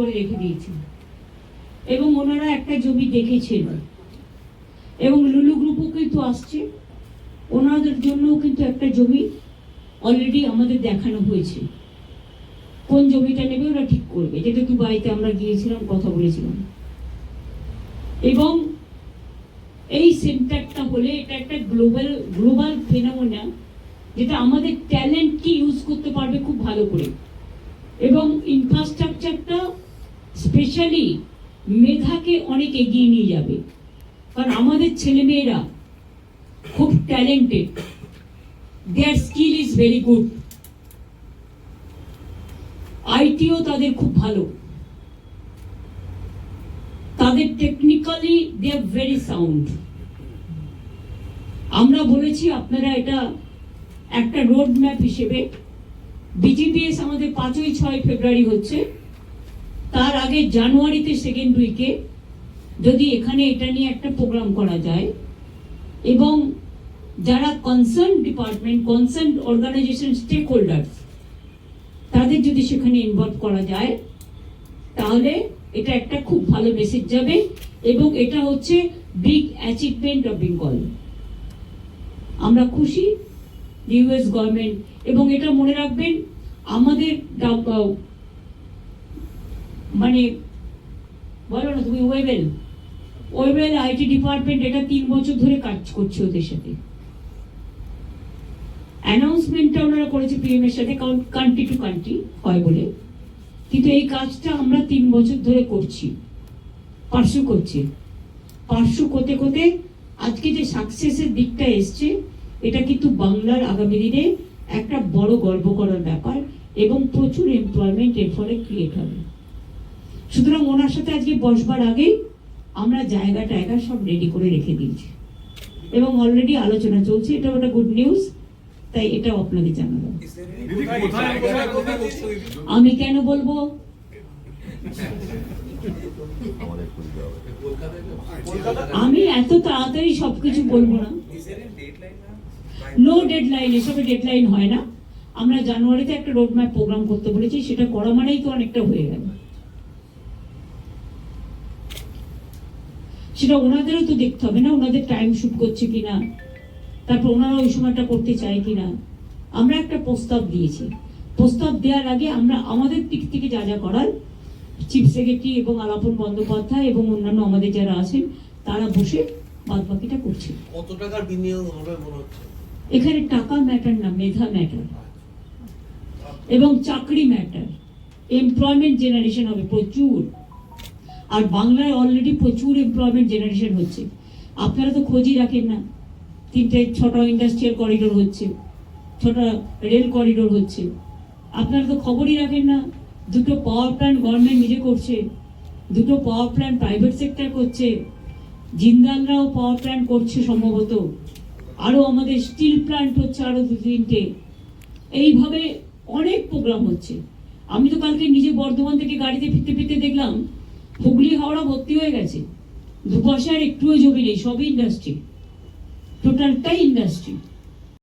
করে রেখে দিয়েছে এবং ওনারা একটা জমি দেখেছেন এবং লুলু গ্রুপও কিন্তু আসছে। ওনাদের জন্যও কিন্তু একটা জমি অলরেডি আমাদের দেখানো হয়েছে। কোন জমিটা নেবে ওরা ঠিক করবে। যেটা দুবাইতে আমরা গিয়েছিলাম, কথা বলেছিলাম। এবং এই সেন্টারটা হলে এটা একটা গ্লোবাল গ্লোবাল ফেনোমেনা, যেটা আমাদের ট্যালেন্টকে ইউজ করতে পারবে খুব ভালো করে। এবং ইনফ্রাস্ট্রাকচারটা স্পেশালি মেধাকে অনেক এগিয়ে নিয়ে যাবে। কারণ আমাদের ছেলেমেয়েরা খুব talented their skill is very good ITO তাদের খুব ভালো। তাদের technically they are very sound আমরা বলেছি, আপনারা এটা একটা রোড ম্যাপ হিসেবে বিজিপিএস আমাদের পাঁচই ছয় ফেব্রুয়ারি হচ্ছে। তার আগে জানুয়ারিতে সেকেন্ড উইকে যদি এখানে এটা নিয়ে একটা প্রোগ্রাম করা যায়, এবং যারা concern department concern organisation stakeholders তাদের যদি সেখানে ইনভলভ করা যায়, তাহলে এটা একটা খুব ভালো মেসেজ যাবে, এবং এটা হচ্ছে বিগ অ্যাচিভমেন্ট অফ বেঙ্গল আমরা খুশি ইউএস গভর্নমেন্ট এবং এটা মনে রাখবেন, আমাদের মানে বলো না তুমি ওয়েবেল ওয়েবেল আইটি ডিপার্টমেন্ট এটা তিন বছর ধরে কাজ করছে ওদের সাথে। অ্যানাউন্সমেন্টটা ওনারা করেছে পিএম এর সাথে কারণ কান্ট্রি টু কান্ট্রি হয় বলে। কিন্তু এই কাজটা আমরা তিন বছর ধরে করছি। পার্শ্ব করছি। পার্শ্ব করতে করতে আজকে যে সাকসেসের দিকটা এসছে, এটা কিন্তু বাংলার আগামী দিনে একটা বড় গর্ব করার ব্যাপার এবং প্রচুর এমপ্লয়মেন্ট এর ফলে ক্রিয়েট হবে। সুতরাং ওনার সাথে আজকে বসবার আগেই আমরা জায়গা টায়গা সব রেডি করে রেখে দিয়েছি। এবং অলরেডি আলোচনা চলছে এটা একটা গুড নিউজ তাই এটাও বসছো দিদি? আমি কেন বলব? আমি এত তাড়াতাড়ি সবকিছু বলব না। নো ডেডলাইন এসবে ডেডলাইন হয় না। আমরা জানুয়ারিতে একটা রোড ম্যাপ প্রোগ্রাম করতে বলেছি, সেটা করা মানেই তো অনেকটা হয়ে গেল। সেটা ওনাদেরও তো দেখতে হবে না ওনাদের টাইম শুট করছে কিনা তারপর ওনারা ওই সময়টা করতে চায় কিনা। আমরা একটা প্রস্তাব দিয়েছি। প্রস্তাব দেওয়ার আগে আমরা আমাদের দিক থেকে যা যা করার চিফ সেক্রেটারি এবং আলাপন বন্দ্যোপাধ্যায় এবং অন্যান্য আমাদের যারা আছেন তারা বসে বাদ বাকিটা করছে। কত টাকার বিনিয়োগ হবে মনে হচ্ছে? এখানে টাকা ম্যাটার না মেধা ম্যাটার এবং চাকরি ম্যাটার এমপ্লয়মেন্ট জেনারেশন হবে প্রচুর। আর বাংলায় অলরেডি প্রচুর এমপ্লয়মেন্ট জেনারেশন হচ্ছে। আপনারা তো খোঁজই রাখেন না। তিনটে, ছটা ইন্ডাস্ট্রিয়াল করিডোর হচ্ছে, ছটা রেল করিডোর হচ্ছে। আপনারা তো খবরই রাখেন না। দুটো পাওয়ার প্ল্যান্ট গভর্নমেন্ট নিজে করছে, দুটো পাওয়ার প্ল্যান্ট প্রাইভেট সেক্টর করছে। জিন্দালরাও পাওয়ার প্ল্যান্ট করছে সম্ভবত। আরও আমাদের স্টিল প্ল্যান্ট হচ্ছে আরও দু, তিনটে। এইভাবে অনেক প্রোগ্রাম হচ্ছে। আমি তো কালকে নিজে বর্ধমান থেকে গাড়িতে ফিরতে ফিরতে দেখলাম হুগলি হাওড়া ভর্তি হয়ে গেছে। দু আর একটুও জমি নেই সবই ইন্ডাস্ট্রি টোটালটাই ইন্ডাস্ট্রি